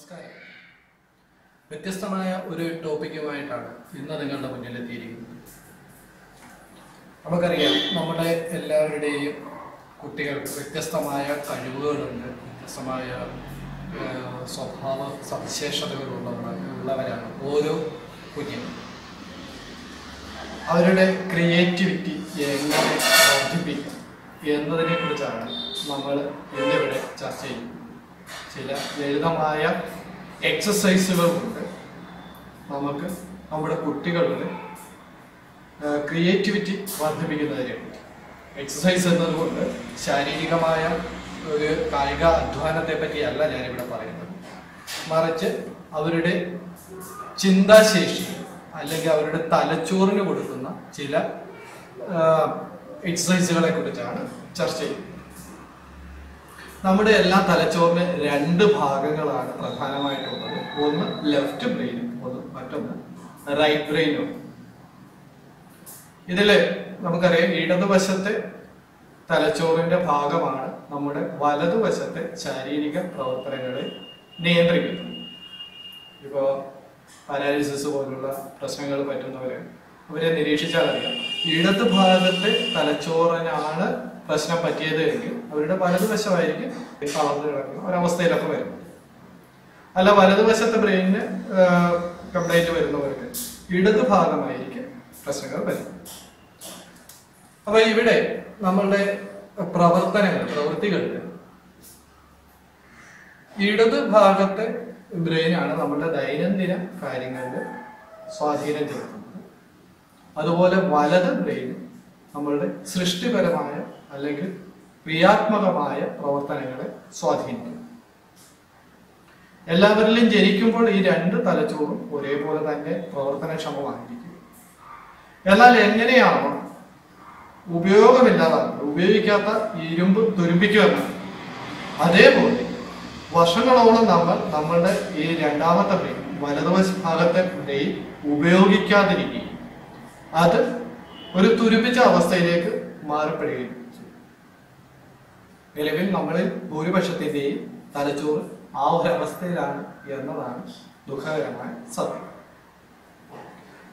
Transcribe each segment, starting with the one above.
നമസ്കാരം. വ്യത്യസ്തമായ ഒരു ടോപ്പിക്കുമായിട്ടാണ് ഇന്ന് നിങ്ങളുടെ മുന്നിൽ എത്തിയിരിക്കുന്നത് നമുക്കറിയാം നമ്മുടെ എല്ലാവരുടെയും കുട്ടികൾക്ക് വ്യത്യസ്തമായ കഴിവുകളുണ്ട് വ്യത്യസ്തമായ സ്വഭാവ സവിശേഷതകളുള്ളവരാണ് ഉള്ളവരാണ് ഓരോ കുഞ്ഞും. അവരുടെ ക്രിയേറ്റിവിറ്റി എങ്ങനെ വർദ്ധിപ്പിക്കാം എന്നതിനെ കുറിച്ചാണ് നമ്മൾ ഇന്നിവിടെ ചർച്ച ചെയ്യുന്നത്. ചില ലളിതമായ എക്സസൈസുകൾ കൊണ്ട് നമുക്ക് നമ്മുടെ കുട്ടികളുടെ ക്രിയേറ്റിവിറ്റി വർദ്ധിപ്പിക്കുന്നതിന് എക്സസൈസ് എന്നതുകൊണ്ട് ശാരീരികമായ ഒരു കായിക അധ്വാനത്തെ പറ്റിയല്ല ഞാനിവിടെ പറയുന്നത്. മറിച്ച് അവരുടെ ചിന്താശേഷി അല്ലെങ്കിൽ അവരുടെ തലച്ചോറിന് കൊടുക്കുന്ന ചില എക്സസൈസുകളെ കുറിച്ചാണ് ചർച്ച ചെയ്യുന്നത്. നമ്മുടെ എല്ലാ തലച്ചോറിന് രണ്ട് ഭാഗങ്ങളാണ് പ്രധാനമായിട്ടുള്ളത്. ഒന്ന് ലെഫ്റ്റ് ബ്രെയിനും ഒന്ന് മറ്റൊന്ന് റൈറ്റ് ബ്രെയിനും ഇതിൽ നമുക്കറിയാം ഇടതുവശത്തെ തലച്ചോറിന്റെ ഭാഗമാണ് നമ്മുടെ വലതുവശത്തെ ശാരീരിക പ്രവർത്തനങ്ങളെ നിയന്ത്രിക്കുന്നത്. ഇപ്പോ പാരാലിസിസ് പോലുള്ള പ്രശ്നങ്ങൾ പറ്റുന്നവരെ അവരെ നിരീക്ഷിച്ചാൽ അറിയാം ഇടത് ഭാഗത്തെ തലച്ചോറിനാണ് പ്രശ്നം പറ്റിയത് എങ്കിൽ അവരുടെ വലതുവശമായിരിക്കും തളർന്നു കിടക്കുന്ന ഒരവസ്ഥയിലൊക്കെ വരുന്നത്. അല്ല വലതുവശത്തെ ബ്രെയിനിന് കംപ്ലൈന്റ് വരുന്നവർക്ക് ഇടത് ഭാഗമായിരിക്കും പ്രശ്നങ്ങൾ വരുന്നത്. അപ്പൊ ഇവിടെ നമ്മളുടെ പ്രവർത്തനങ്ങൾ പ്രവൃത്തികൾ. ഇടത് ഭാഗത്തെ ബ്രെയിനാണ് നമ്മുടെ ദൈനംദിന കാര്യങ്ങളിൽ സ്വാധീനം ചെലുത്തുന്നത്. അതുപോലെ വലത് ബ്രെയിൻ നമ്മളുടെ സൃഷ്ടിപരമായ അല്ലെങ്കിൽ ക്രിയാത്മകമായ പ്രവർത്തനങ്ങളെ സ്വാധീനിക്കും എല്ലാവരിലും ജനിക്കുമ്പോൾ ഈ രണ്ട് തലച്ചോറും ഒരേപോലെ തന്നെ പ്രവർത്തനക്ഷമമായിരിക്കും എന്നാൽ എങ്ങനെയാണോ ഉപയോഗമില്ലാതാകുന്നത് ഉപയോഗിക്കാത്ത ഇരുമ്പ് തുരുമ്പിക്കുമെന്നാണ് അതേപോലെ വർഷങ്ങളോളം നമ്മൾ നമ്മളുടെ ഈ രണ്ടാമത്തെ ബ്രെയിൻ വലതുവശ ഭാഗത്തെ ബ്രെയിൻ ഉപയോഗിക്കാതിരിക്കുകയും അത് ഒരു തുരുമ്പിച്ച അവസ്ഥയിലേക്ക് മാറപ്പെടുകയും. നിലവിൽ നമ്മളിൽ ഭൂരിപക്ഷത്തിന്റെയും തലച്ചോറ് ആ ഒരു അവസ്ഥയിലാണ് എന്നതാണ് ദുഃഖകരമായ സത്യം.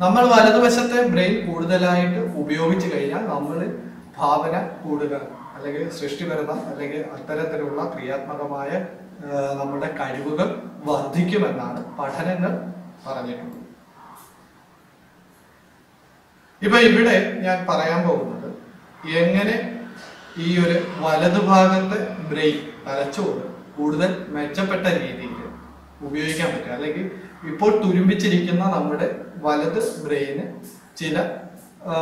നമ്മൾ വലതുവശത്തെ ബ്രെയിൻ കൂടുതലായിട്ട് ഉപയോഗിച്ചു കഴിഞ്ഞാൽ നമ്മൾ ഭാവന കൂടുക അല്ലെങ്കിൽ സൃഷ്ടിപരത അല്ലെങ്കിൽ അത്തരത്തിലുള്ള ക്രിയാത്മകമായ നമ്മുടെ കഴിവുകൾ വർദ്ധിക്കുമെന്നാണ് പഠനങ്ങൾ പറഞ്ഞിട്ടുള്ളത്. ഇപ്പൊ ഇവിടെ ഞാൻ പറയാൻ പോകുന്നത് എങ്ങനെ ഈ ഒരു വലതുഭാഗത്തെ ബ്രെയിൻ തലച്ചോറ് കൂടുതൽ മെച്ചപ്പെട്ട രീതിയിൽ ഉപയോഗിക്കാൻ പറ്റും അല്ലെങ്കിൽ ഇപ്പോൾ തുരുമ്പിച്ചിരിക്കുന്ന നമ്മുടെ വലത് ബ്രെയിന് ചില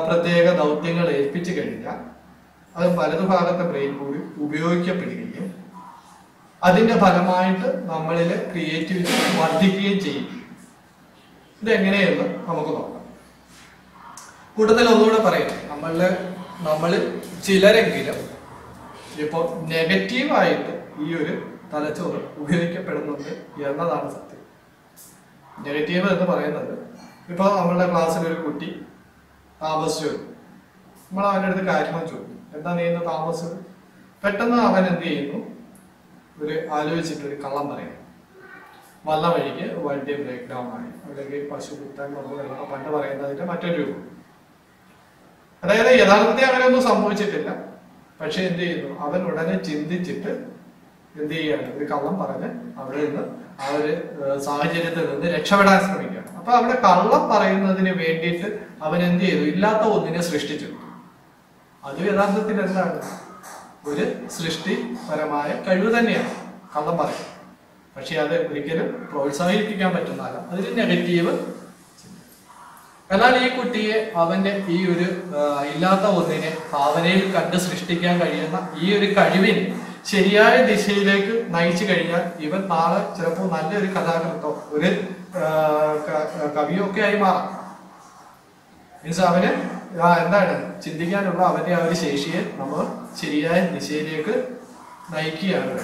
പ്രത്യേക ദൗത്യങ്ങൾ ഏൽപ്പിച്ചു കഴിഞ്ഞാൽ അത് വലതുഭാഗത്തെ ബ്രെയിൻ കൂടി ഉപയോഗിക്കപ്പെടുകയും അതിന്റെ ഫലമായിട്ട് നമ്മളിൽ ക്രിയേറ്റിവിറ്റി വർദ്ധിക്കുകയും ചെയ്യും. ഇതെങ്ങനെയെന്ന് നമുക്ക് നോക്കാം. കൂടുതൽ ഒന്നുകൂടെ പറയാം. നമ്മളിൽ നമ്മൾ ചിലരെങ്കിലും ഇപ്പോൾ നെഗറ്റീവായിട്ട് ഈ ഒരു തലച്ചോറ് ഉപയോഗിക്കപ്പെടുന്നുണ്ട് എന്നതാണ് സത്യം. നെഗറ്റീവ് എന്ന് പറയുന്നത് ഇപ്പോൾ നമ്മളുടെ ക്ലാസ്സിൽ ഒരു കുട്ടി താമസിച്ചു. നമ്മൾ അവന്റെ അടുത്ത് കാര്യങ്ങൾ ചോദിക്കും. എന്താ നീ ഇന്ന് താമസിച്ചത് പെട്ടെന്ന് അവൻ എന്ത് ചെയ്യുന്നു? ഒരു ആലോചിച്ചിട്ട് ഒരു കള്ളം പറയുന്നു വല്ല വഴിക്ക് വണ്ടി ബ്രേക്ക് ഡൗൺ ആയി. അല്ലെങ്കിൽ പശു കുത്താൻ എന്നൊക്കെ പണ്ട് പറയുന്നതിന്റെ മറ്റൊരു രൂപം. അതായത് യഥാർത്ഥത്തിൽ അങ്ങനെയൊന്നും സംഭവിച്ചിട്ടില്ല. പക്ഷെ എന്ത് ചെയ്യുന്നു? അവൻ ഉടനെ ചിന്തിച്ചിട്ട് എന്ത് ചെയ്യാണ് ഒരു കള്ളം പറഞ്ഞ് അവിടെ നിന്ന് ആ ഒരു സാഹചര്യത്തിൽ നിന്ന് രക്ഷപ്പെടാൻ ശ്രമിക്കുകയാണ്. അപ്പൊ അവിടെ കള്ളം പറയുന്നതിന് വേണ്ടിയിട്ട് അവൻ എന്ത് ചെയ്തു? ഇല്ലാത്ത ഒന്നിനെ സൃഷ്ടിച്ചു. അത് യഥാർത്ഥത്തിൽ എന്താണ്? ഒരു സൃഷ്ടിപരമായ കഴിവ് തന്നെയാണ്. കള്ളം പറയും. പക്ഷെ അത് ഒരിക്കലും പ്രോത്സാഹിപ്പിക്കാൻ പറ്റുന്നതല്ല. അതിന് നെഗറ്റീവ് എന്നാൽ ഈ കുട്ടിയെ അവന്റെ ഈ ഒരു ഇല്ലാത്ത ഒന്നിനെ ഭാവനയിൽ കണ്ട് സൃഷ്ടിക്കാൻ കഴിയുന്ന ഈ ഒരു കഴിവിനെ ശരിയായ ദിശയിലേക്ക് നയിച്ചു കഴിഞ്ഞാൽ ഇവൻ നാളെ ചിലപ്പോൾ നല്ലൊരു കഥാകൃത്തോ ഒരു കവിയോ ഒക്കെ ആയി മാറാം മീൻസ് അവന് എന്താണ് ചിന്തിക്കാനുള്ള അവന്റെ ആ ഒരു ശേഷിയെ നമ്മൾ ശരിയായ ദിശയിലേക്ക് നയിക്കുകയാണ്.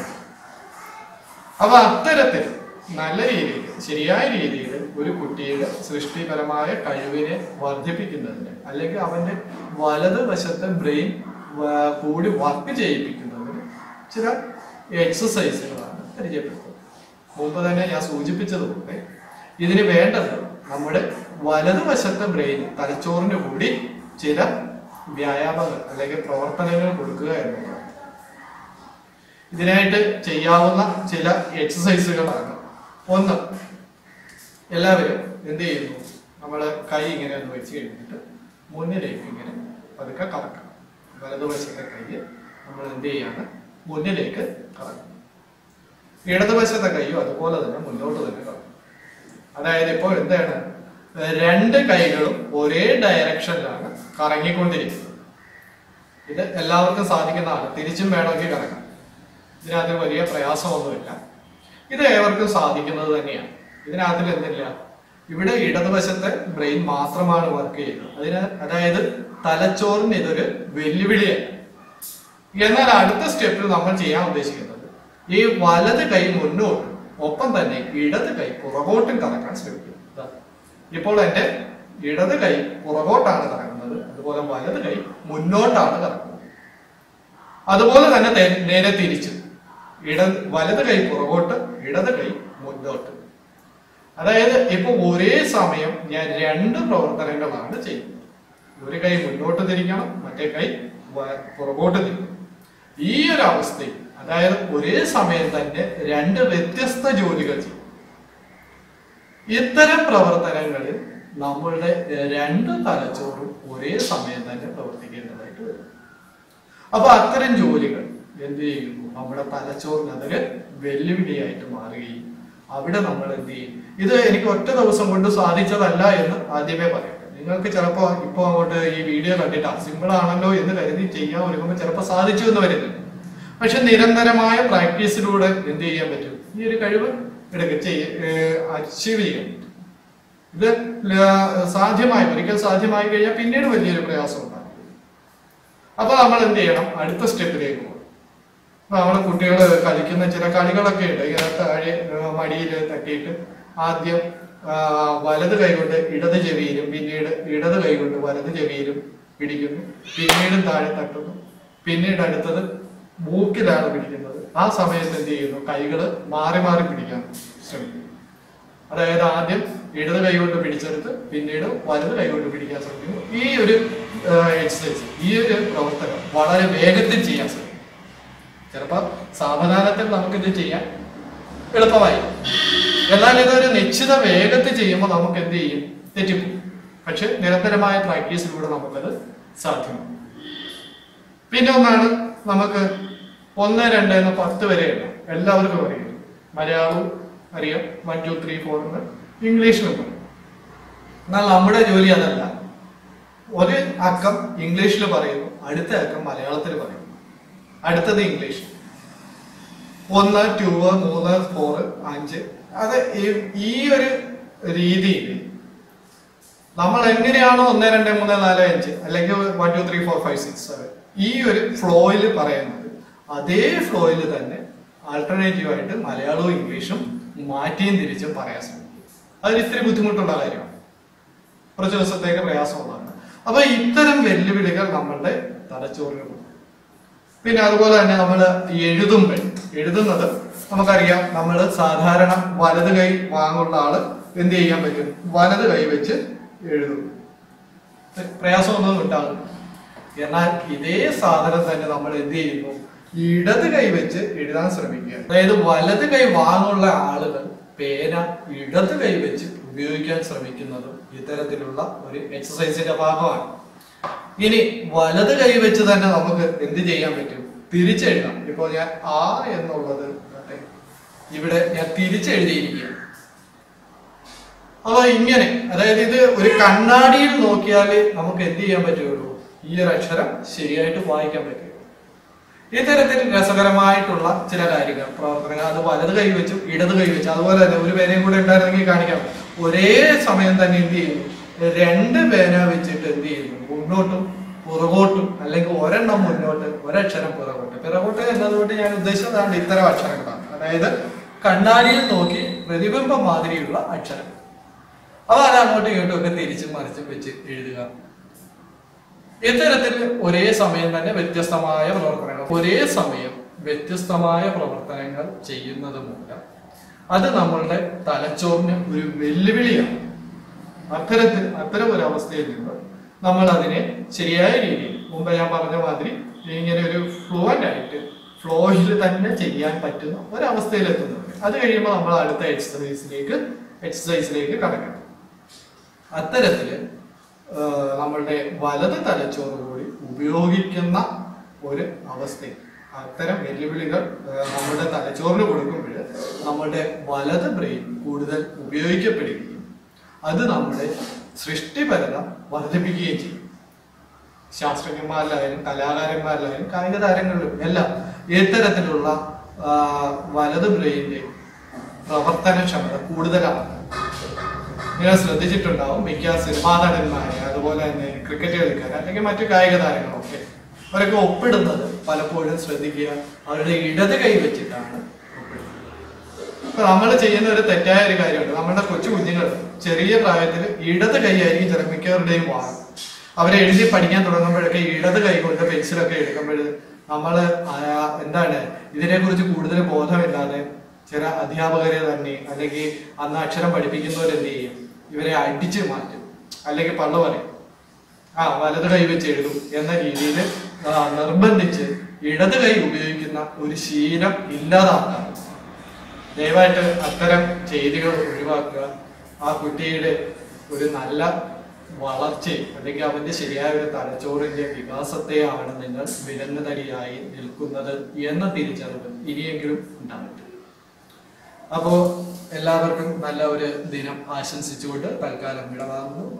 അപ്പൊ അത്തരത്തിൽ നല്ല രീതിയിൽ ശരിയായ രീതിയിൽ ഒരു കുട്ടിയുടെ സൃഷ്ടിപരമായ കഴിവിനെ വർദ്ധിപ്പിക്കുന്നതിന് അല്ലെങ്കിൽ അവന്റെ വലത് വശത്തെ ബ്രെയിൻ കൂടി വർക്ക് ചെയ്യിപ്പിക്കുന്നതിന് ചില എക്സസൈസുകളാണ് പരിചയപ്പെടുത്തുന്നത്. മുമ്പ് തന്നെ ഞാൻ സൂചിപ്പിച്ചതുപോലെ ഇതിന് വേണ്ടത് നമ്മുടെ വലതുവശത്തെ ബ്രെയിൻ തലച്ചോറിന് കൂടി ചില വ്യായാമങ്ങൾ അല്ലെങ്കിൽ പ്രവർത്തനങ്ങൾ കൊടുക്കുക എന്നുള്ളതാണ്. ഇതിനായിട്ട് ചെയ്യാവുന്ന ചില എക്സസൈസുകളാണ്. ഒന്ന് എല്ലാവരും എന്ത് ചെയ്യുന്നു? നമ്മൾ കൈ ഇങ്ങനെ ഒന്ന് വെച്ച് കഴിഞ്ഞിട്ട് മുന്നിലേക്ക് ഇങ്ങനെ പതുക്കെ കറക്കണം. വലതുവശത്തെ കൈ നമ്മൾ എന്ത് ചെയ്യാണ്? മുന്നിലേക്ക് കറക്കണം ഇടതുവശത്തെ കൈയും അതുപോലെ തന്നെ മുന്നോട്ട് തന്നെ കറക്കും. അതായത് ഇപ്പോൾ എന്താണ്? രണ്ട് കൈകളും ഒരേ ഡയറക്ഷനിലാണ് കറങ്ങിക്കൊണ്ടിരിക്കുന്നത്. ഇത് എല്ലാവർക്കും സാധിക്കുന്നതാണ്. തിരിച്ചും വേണമെങ്കിൽ കറക്കാം. ഇതിനകത്ത് വലിയ പ്രയാസമൊന്നുമില്ല. ഇത് ഏവർക്കും സാധിക്കുന്നത് തന്നെയാണ്. ഇതിനകത്തിൽ എന്തില്ല? ഇവിടെ ഇടതുവശത്തെ ബ്രെയിൻ മാത്രമാണ് വർക്ക് ചെയ്യുന്നത്. അതിന് അതായത് തലച്ചോറിന് ഇതൊരു വെല്ലുവിളിയല്ല എന്നാൽ അടുത്ത സ്റ്റെപ്പിൽ നമ്മൾ ചെയ്യാൻ ഉദ്ദേശിക്കുന്നത് ഈ വലത് കൈ മുന്നോട്ടും ഒപ്പം തന്നെ ഇടത് കൈ പുറകോട്ടും കറക്കാൻ ശ്രമിക്കും. ഇപ്പോൾ എന്റെ ഇടത് കൈ പുറകോട്ടാണ് കറങ്ങുന്നത് അതുപോലെ വലത് കൈ മുന്നോട്ടാണ് കറങ്ങുന്നത്. അതുപോലെ തന്നെ നേരെ തിരിച്ചു. ഇട വലത് കൈ പുറകോട്ട് ഇടത് കൈ മുന്നോട്ട്. അതായത് ഇപ്പൊ ഒരേ സമയം ഞാൻ രണ്ട് പ്രവർത്തനങ്ങളാണ് ചെയ്യുന്നത്. ഒരു കൈ മുന്നോട്ട് തിരിക്കണം മറ്റേ കൈ പുറകോട്ട് തിരിക്കണം. ഈ ഒരു അവസ്ഥയിൽ അതായത് ഒരേ സമയം തന്നെ രണ്ട് വ്യത്യസ്ത ജോലികൾ ചെയ്യും ഇത്തരം പ്രവർത്തനങ്ങളിൽ നമ്മളുടെ രണ്ട് തലച്ചോറും ഒരേ സമയം തന്നെ പ്രവർത്തിക്കേണ്ടതായിട്ട് വരും. അപ്പൊ അത്തരം ജോലികൾ എന്ത് ചെയ്യുന്നു? നമ്മുടെ തലച്ചോറിന് അതൊരു വെല്ലുവിളിയായിട്ട് മാറുകയും അവിടെ നമ്മൾ എന്ത് ചെയ്യും? ഇത് എനിക്ക് ഒറ്റ ദിവസം കൊണ്ട് സാധിച്ചതല്ല എന്ന് ആദ്യമേ പറയട്ടെ. നിങ്ങൾക്ക് ചിലപ്പോ ഇപ്പൊ അങ്ങോട്ട് ഈ വീഡിയോ കണ്ടിട്ട് സിമ്പിൾ ആണല്ലോ എന്ന് കരുതി ചെയ്യാൻ ഒരുങ്ങുമ്പോൾ ചിലപ്പോൾ സാധിച്ചു എന്ന് വരില്ല. പക്ഷെ നിരന്തരമായ പ്രാക്ടീസിലൂടെ എന്ത് ചെയ്യാൻ പറ്റും? ഈ ഒരു കഴിവ് എടുക്ക അച്ചീവ് ചെയ്യാൻ പറ്റും. ഇത് സാധ്യമായി ഒരിക്കൽ സാധ്യമായി കഴിഞ്ഞാൽ പിന്നീട് വലിയൊരു പ്രയാസം ഉണ്ടാകും. അപ്പൊ നമ്മൾ എന്ത് ചെയ്യണം? അടുത്ത സ്റ്റെപ്പിലേക്ക് നമ്മളെ കുട്ടികൾ കളിക്കുന്ന ചില കളികളൊക്കെ ഉണ്ട്. ഇങ്ങനെ താഴെ മടിയിൽ തട്ടിയിട്ട് ആദ്യം വലത് കൈകൊണ്ട് ഇടത് ചെവിയിലും പിന്നീട് ഇടത് കൈകൊണ്ട് വലത് ചെവിയിലും പിടിക്കുന്നു. പിന്നീട് താഴെ തട്ടുന്നു. പിന്നീട് അടുത്തത് മൂക്കിലാണ് പിടിക്കുന്നത്. ആ സമയത്ത് എന്ത് ചെയ്യുന്നു? കൈകൾ മാറി മാറി പിടിക്കാൻ ശ്രമിക്കുന്നു. അതായത് ആദ്യം ഇടത് കൈ കൊണ്ട് പിടിച്ചെടുത്ത് പിന്നീട് വലത് കൈ കൊണ്ട് പിടിക്കാൻ ശ്രമിക്കുന്നു. ഈ ഒരു എക്സസൈസ് ഈ ഒരു പ്രവർത്തനം വളരെ വേഗത്തിൽ ചെയ്യാൻ ശ്രമിക്കും ചിലപ്പോൾ സാവധാനത്തിൽ നമുക്കിത് ചെയ്യാൻ എളുപ്പമായി. എന്നാൽ ഇതൊരു നിശ്ചിത വേഗത്തിൽ ചെയ്യുമ്പോൾ നമുക്ക് എന്ത് ചെയ്യും? തെറ്റും പക്ഷെ നിരന്തരമായ പ്രാക്ടീസിലൂടെ നമുക്കത് സാധ്യമാണ്. പിന്നെ ഒന്നാണ് നമുക്ക് ഒന്ന് രണ്ട് എന്ന് പത്ത് വരെ എണ്ണാം എല്ലാവർക്കും അറിയാം. മലയാളവും അറിയാം. വൺ ടു ത്രീ ഫോർ എന്ന് ഇംഗ്ലീഷിലും പറയും. എന്നാൽ നമ്മുടെ ജോലി അതല്ല. ഒരു അക്കം ഇംഗ്ലീഷിൽ പറയുന്നു അടുത്ത അക്കം മലയാളത്തിൽ പറയുന്നു. അടുത്തത് ഇംഗ്ലീഷ്. ഒന്ന് ടൂ മൂന്ന് ഫോർ അഞ്ച്. അത് ഈ- ഒരു രീതിയിൽ നമ്മൾ എങ്ങനെയാണോ ഒന്ന് രണ്ട് മൂന്ന് നാല് അഞ്ച് അല്ലെങ്കിൽ one two three four five six seven ഈ ഒരു ഫ്ലോയിൽ പറയുന്നത് അതേ ഫ്ലോയിൽ തന്നെ ആൾട്ടർനേറ്റീവ് ആയിട്ട് മലയാളവും ഇംഗ്ലീഷും മാറ്റിയും തിരിച്ചും പറയാൻ ശ്രമിക്കും. അതിന് ഇത്തിരി ബുദ്ധിമുട്ടുള്ള കാര്യമാണ്. കുറച്ച് ദിവസത്തേക്ക് പ്രയാസമുള്ളതാണ്. അപ്പൊ ഇത്തരം വെല്ലുവിളികൾ നമ്മളുടെ തലച്ചോറിന് പിന്നെ അതുപോലെ തന്നെ നമ്മൾ എഴുതുമ്പോൾ എഴുതുന്നത് നമുക്കറിയാം നമ്മൾ സാധാരണ വലത് കൈ വാങ്ങുള്ള ആൾ എന്ത് ചെയ്യാൻ പറ്റും? വലത് കൈ വെച്ച് എഴുതും. പ്രയാസമൊന്നും ഉണ്ടാകും എന്നാൽ ഇതേ സാധനം തന്നെ നമ്മൾ എന്ത് ചെയ്യുന്നു? ഇടത് കൈ വെച്ച് എഴുതാൻ ശ്രമിക്കുക. അതായത് വലത് കൈ വാങ്ങുള്ള ആളുകൾ പേന ഇടത് കൈ വെച്ച് ഉപയോഗിക്കാൻ ശ്രമിക്കുന്നത് ഇത്തരത്തിലുള്ള ഒരു എക്സസൈസിന്റെ ഭാഗമാണ്. ഇനി വലത് കൈ വെച്ച് തന്നെ നമുക്ക് എന്ത് ചെയ്യാൻ പറ്റും? തിരിച്ചെഴുതാം. ഇപ്പോൾ ഞാൻ ആ എന്നുള്ളത് ഇവിടെ ഞാൻ തിരിച്ചെഴുതിയിരിക്കുകയാണ്. അപ്പൊ ഇങ്ങനെ. അതായത് ഇത് ഒരു കണ്ണാടിയിൽ നോക്കിയാൽ നമുക്ക് എന്ത് ചെയ്യാൻ പറ്റുള്ളൂ ഈ ഒരു അക്ഷരം ശരിയായിട്ട് വായിക്കാൻ പറ്റും ഇത്തരത്തിൽ രസകരമായിട്ടുള്ള ചില കാര്യങ്ങൾ പ്രവർത്തനങ്ങൾ. അത് വലത് കൈ വെച്ചും ഇടത് കൈ വെച്ചും. അതുപോലെ തന്നെ ഒരു പേനയും കൂടെ ഉണ്ടായിരുന്നെങ്കിൽ കാണിക്കാം. ഒരേ സമയം തന്നെ എന്ത് ചെയ്യുന്നു രണ്ട് പേന വെച്ചിട്ട് എന്ത് ചെയ്യുന്നു? മുന്നോട്ടും പുറകോട്ടും അല്ലെങ്കിൽ ഒരെണ്ണം മുന്നോട്ട് ഒരക്ഷരം പുറകോട്ട്. പിറകോട്ട് എന്നതുകൊണ്ട് ഞാൻ ഉദ്ദേശിച്ചതാണ് ഇത്തരം അക്ഷരങ്ങളാണ്. അതായത് കണ്ണാടിയിൽ നോക്കി പ്രതിബിംബം മാതിരിയുള്ള അക്ഷരം. അപ്പൊ അത് അങ്ങോട്ടും ഇങ്ങോട്ടും ഒക്കെ തിരിച്ചും മറിച്ചും വെച്ച് എഴുതുക. ഇത്തരത്തിൽ ഒരേ സമയം തന്നെ വ്യത്യസ്തമായ പ്രവർത്തനങ്ങൾ ഒരേ സമയം വ്യത്യസ്തമായ പ്രവർത്തനങ്ങൾ ചെയ്യുന്നത് മൂലം അത് നമ്മളുടെ തലച്ചോറിന് ഒരു വെല്ലുവിളിയാണ്. അത്തരത്തിൽ അത്തരം ഒരു അവസ്ഥയിൽ നിന്ന് നമ്മൾ അതിനെ ശരിയായ രീതിയിൽ മുമ്പ് ഞാൻ പറഞ്ഞ മാതിരി ഇങ്ങനെ ഒരു ഫ്ലുവന്റ് ആയിട്ട് ഫ്ലോയിൽ തന്നെ ചെയ്യാൻ പറ്റുന്ന ഒരവസ്ഥയിലെത്തുന്നു അത് കഴിയുമ്പോൾ നമ്മൾ അടുത്ത എക്സസൈസിലേക്ക് എക്സസൈസിലേക്ക് കടക്കണം. അത്തരത്തിൽ നമ്മളുടെ വലത് തലച്ചോറ് കൂടി ഉപയോഗിക്കുന്ന ഒരു അവസ്ഥ. അത്തരം വെല്ലുവിളികൾ നമ്മുടെ തലച്ചോറിന് കൊടുക്കുമ്പോൾ നമ്മുടെ വലത് ബ്രെയിൻ കൂടുതൽ ഉപയോഗിക്കപ്പെടുകയും അത് നമ്മുടെ സൃഷ്ടിപരത വർദ്ധിപ്പിക്കുകയും ചെയ്യും. ശാസ്ത്രജ്ഞന്മാരിലായാലും കലാകാരന്മാരിലായാലും കായിക താരങ്ങളിലും എല്ലാം ഇത്തരത്തിലുള്ള വലത് ബ്രെയിനിന്റെ പ്രവർത്തനക്ഷമത കൂടുതലാണ്. നിങ്ങൾ ശ്രദ്ധിച്ചിട്ടുണ്ടാവും മിക്ക സിനിമാ നടന്മാരെ അതുപോലെ തന്നെ ക്രിക്കറ്റ് കളിക്കാർ അല്ലെങ്കിൽ മറ്റു കായിക താരങ്ങളൊക്കെ അവരൊക്കെ ഒപ്പിടുന്നത് പലപ്പോഴും ശ്രദ്ധിക്കുക അവരുടെ ഇടത് കൈ വെച്ചിട്ടാണ് നമ്മൾ ചെയ്യുന്ന ഒരു തെറ്റായ ഒരു കാര്യമുണ്ട്. നമ്മുടെ കൊച്ചു കുഞ്ഞുങ്ങൾ ചെറിയ പ്രായത്തിൽ ഇടത് കൈയായിരിക്കും ചില മിക്കവരുടെയും വാങ്ങും അവരെ എഴുതി പഠിക്കാൻ തുടങ്ങുമ്പോഴൊക്കെ ഇടത് കൈ കൊണ്ട് പെൻസിലൊക്കെ എടുക്കുമ്പോൾ നമ്മൾ എന്താണ് ഇതിനെക്കുറിച്ച് കൂടുതൽ ബോധമില്ലാതെ ചില അധ്യാപകരെ തന്നെ അല്ലെങ്കിൽ അന്ന് അക്ഷരം പഠിപ്പിക്കുന്നവരെന്ത് ചെയ്യും? ഇവരെ അടിച്ച് മാറ്റും. അല്ലെങ്കിൽ പള്ള പറയും. ആ വലത് കൈ വെച്ച് എഴുതും എന്ന രീതിയിൽ നിർബന്ധിച്ച് ഇടത് കൈ ഉപയോഗിക്കുന്ന ഒരു ശീലം ഇല്ലാതാക്കാം. ദയവായിട്ട് അത്തരം ചെയ്തികൾ ഒഴിവാക്കുക. ആ കുട്ടിയുടെ ഒരു നല്ല വളർച്ചയും അല്ലെങ്കിൽ അവന്റെ ശരിയായ ഒരു തലച്ചോറിന്റെ വികാസത്തെയാണ് നിങ്ങൾ വിലങ്ങുതടിയായി നിൽക്കുന്നത് എന്ന തിരിച്ചറിവ് ഇനിയെങ്കിലും ഉണ്ടാകട്ടെ അപ്പോ എല്ലാവർക്കും നല്ല ഒരു ദിനം ആശംസിച്ചുകൊണ്ട് തൽക്കാലം വിടവാങ്ങുന്നു.